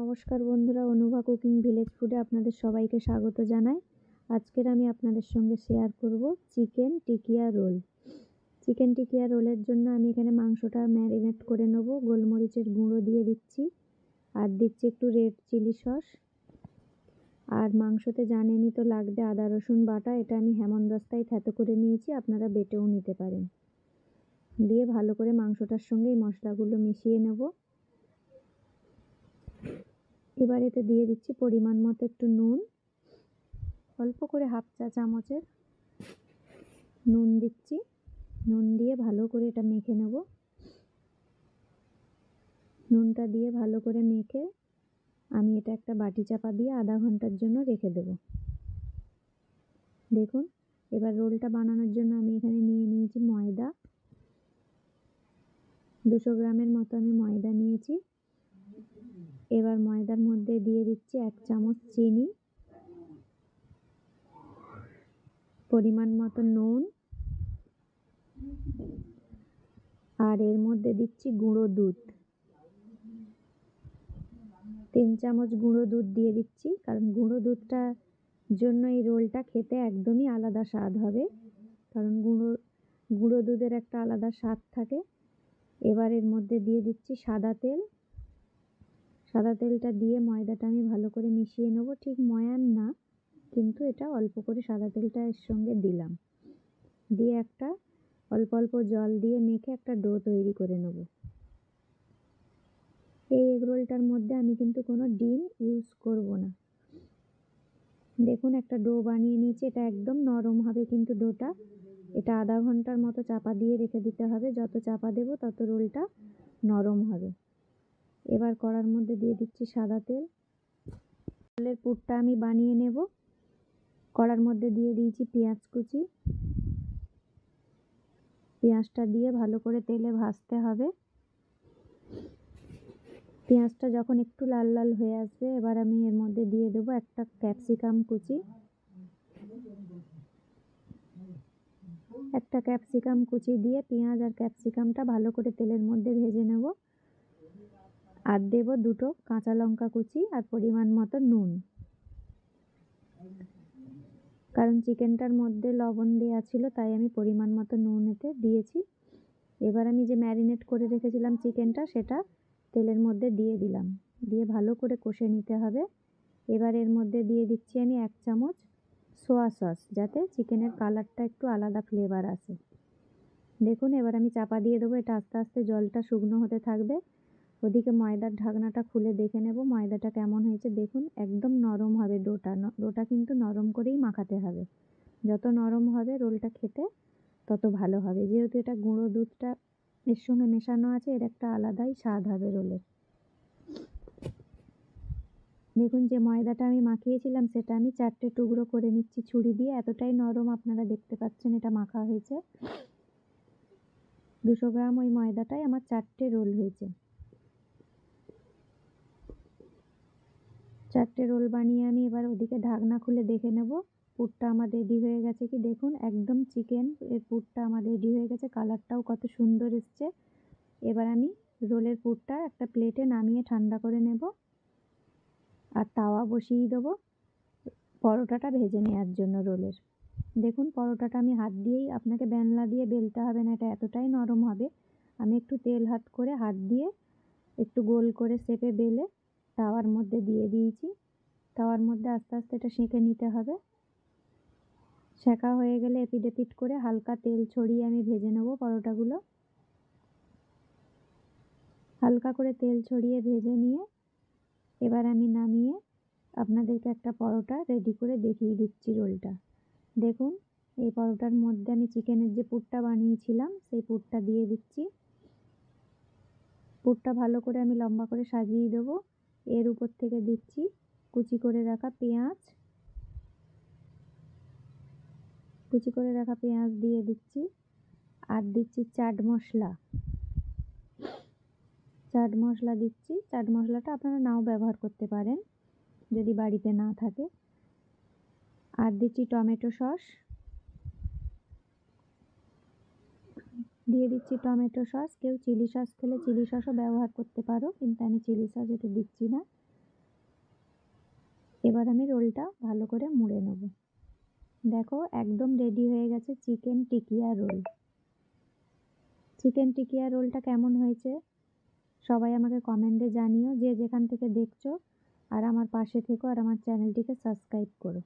নমস্কার বন্ধুরা, Anubha cooking village ফুডে আপনাদের সবাইকে স্বাগত জানাই। আজকের আমি আপনাদের সঙ্গে শেয়ার করব chicken tikia roll. Chicken tikia রোলের জন্য আমি এখানে মাংসটা ম্যারিনেট করে নেব, গোলমরিচের গুঁড়ো দিয়ে দিচ্ছি, আর দিচ্ছি একটু রেড চিলি সস আর মাংসতে জানেনই তো লাগবে আদা, রসুন বাটা, এটা আমি হেমন হেমন্দস্তায় থেতো করে নিয়েছি, আপনারা বেটেও নিতে পারেন। দিয়ে ভালো করে মাংসটার সঙ্গে এই মশলাগুলো মিশিয়ে নেব। এবার এতে দিয়ে দিচ্ছি পরিমাণ মতো একটু নুন। অল্প করে হাফ চা চামচের নুন দিচ্ছি। নুন দিয়ে ভালো করে এটা মেখে নেব। নুনটা দিয়ে ভালো করে মেখে আমি এটা একটা বাটি চাপা দিয়ে আধা ঘণ্টার জন্য রেখে দেব। দেখুন, এবার রোলটা বানানোর জন্য আমি এখানে নিয়ে নিয়েছি ময়দা। দুশো গ্রামের মতো আমি ময়দা নিয়েছি। এবার ময়দার মধ্যে দিয়ে দিচ্ছি এক চামচ চিনি। পরিমাণ মতো নুন। আর এর মধ্যে দিচ্ছি গুঁড়ো দুধ। তিন চামচ গুঁড়ো দুধ দিয়ে দিচ্ছি, কারণ গুঁড়ো দুধটা জন্য এই রোলটা খেতে একদমই আলাদা স্বাদ হবে। কারণ গুঁড়ো গুঁড়ো দুধের একটা আলাদা স্বাদ থাকে। এবার এর মধ্যে দিয়ে দিচ্ছি সাদা তেল। সাদা তেলটা দিয়ে ময়দাটা আমি ভালো করে মিশিয়ে নেব। ঠিক ময়ান না, কিন্তু এটা অল্প করে সাদা তেলটা এর সঙ্গে দিলাম। দিয়ে একটা অল্প অল্প জল দিয়ে মেখে একটা ডো তৈরি করে নেব। এই এগরোলটার মধ্যে আমি কিন্তু কোনো ডিম ইউজ করব না। দেখুন একটা ডো বানিয়ে নিয়েছি, এটা একদম নরম হবে কিন্তু ডোটা। এটা আধা ঘণ্টার মতো চাপা দিয়ে রেখে দিতে হবে। যত চাপা দেব তত রোলটা নরম হবে। এবার কড়ার মধ্যে দিয়ে দিচ্ছি সাদা তেল। তেলের পুরটা আমি বানিয়ে নেব। কড়ার মধ্যে দিয়ে দিয়েছি পেঁয়াজ কুচি। পেঁয়াজটা দিয়ে ভালো করে তেলে ভাজতে হবে। পেঁয়াজটা যখন একটু লাল লাল হয়ে আসবে, এবার আমি এর মধ্যে দিয়ে দেবো একটা ক্যাপসিকাম কুচি। একটা ক্যাপসিকাম কুচি দিয়ে পেঁয়াজ আর ক্যাপসিকামটা ভালো করে তেলের মধ্যে ভেজে নেব। আর দেব দুটো কাঁচা লঙ্কা কুচি আর পরিমাণ মতো নুন। কারণ চিকেনটার মধ্যে লবণ দেওয়া ছিল, তাই আমি পরিমাণ মতো নুন এতে দিয়েছি। এবার আমি যে ম্যারিনেট করে রেখেছিলাম চিকেনটা, সেটা তেলের মধ্যে দিয়ে দিলাম। দিয়ে ভালো করে কষে নিতে হবে। এবার এর মধ্যে দিয়ে দিচ্ছি আমি এক চামচ সোয়া সস, যাতে চিকেনের কালারটা একটু আলাদা ফ্লেভার আসে। দেখুন, এবার আমি চাপা দিয়ে দেবো, এটা আস্তে আস্তে জলটা শুকনো হতে থাকবে। ওদিকে ময়দার ঢাকনাটা খুলে দেখে নেব, ময়দাটা কেমন হয়েছে। দেখুন, একদম নরম হবে ডোটা। ডোটা কিন্তু নরম করেই মাখাতে হবে। যত নরম হবে রোলটা খেতে তত ভালো হবে। যেহেতু এটা গুঁড়ো দুধটা এর সঙ্গে মেশানো আছে, এর একটা আলাদাই স্বাদ হবে রোলের দেখুন, যে ময়দাটা আমি মাখিয়েছিলাম, সেটা আমি চারটে টুকরো করে নিচ্ছি ছুরি দিয়ে। এতটাই নরম আপনারা দেখতে পাচ্ছেন এটা মাখা হয়েছে। দুশো গ্রাম ওই ময়দাটাই আমার চারটে রোল হয়েছে। চারটে রোল বানিয়ে আমি এবার ওদিকে ঢাকনা খুলে দেখে নেব। পুরটা আমার রেডি হয়ে গেছে কি? দেখুন, একদম চিকেন এর পুরটা আমার রেডি হয়ে গেছে। কালারটাও কত সুন্দর এসছে। এবার আমি রোলের পুরটা একটা প্লেটে নামিয়ে ঠান্ডা করে নেব। আর তাওয়া বসিয়ে দেবো পরোটাটা ভেজে নেওয়ার জন্য রোলের। দেখুন, পরোটাটা আমি হাত দিয়েই আপনাকে ব্যানলা দিয়ে বেলতে হবে না, এটা এতটাই নরম হবে। আমি একটু তেল হাত করে হাত দিয়ে একটু গোল করে সেপে বেলে তাওয়ার মধ্যে দিয়ে দিয়েছি। তাওয়ার মধ্যে আস্তে আস্তে এটা সেঁকে নিতে হবে। সেঁকা হয়ে গেলে এপিট করে হালকা তেল ছড়িয়ে আমি ভেজে নেব পরোটাগুলো। হালকা করে তেল ছড়িয়ে ভেজে নিয়ে এবার আমি নামিয়ে আপনাদেরকে একটা পরোটা রেডি করে দেখিয়ে দিচ্ছি রোলটা। দেখুন, এই পরোটার মধ্যে আমি চিকেনের যে পুরটা বানিয়েছিলাম, সেই পুরটা দিয়ে দিচ্ছি। পুরটা ভালো করে আমি লম্বা করে সাজিয়ে দেবো। এর উপর থেকে দিচ্ছি কুচি করে রাখা পেঁয়াজ। কুচি করে রাখা পেঁয়াজ দিয়ে দিচ্ছি আর দিচ্ছি চাট মশলা। চাট মশলা দিচ্ছি। চাট মশলাটা আপনারা নাও ব্যবহার করতে পারেন যদি বাড়িতে না থাকে। আর দিচ্ছি টমেটো সস। দিয়ে দিচ্ছি টমেটো সস। কেউ চিলি সস খেলে চিলি সসও ব্যবহার করতে পারো, কিন্তু আমি চিলি সস এতে দিচ্ছি না। এবার আমি রোলটা ভালো করে মুড়ে নেব। দেখো একদম রেডি হয়ে গেছে chicken tikia roll. Chicken tikia রোলটা কেমন হয়েছে? সবাই আমাকে কমেন্টে জানিও, যে যেখান থেকে দেখছ, আর আমার পাশে থেকো, আর আমার চ্যানেলটিকে সাবস্ক্রাইব করো।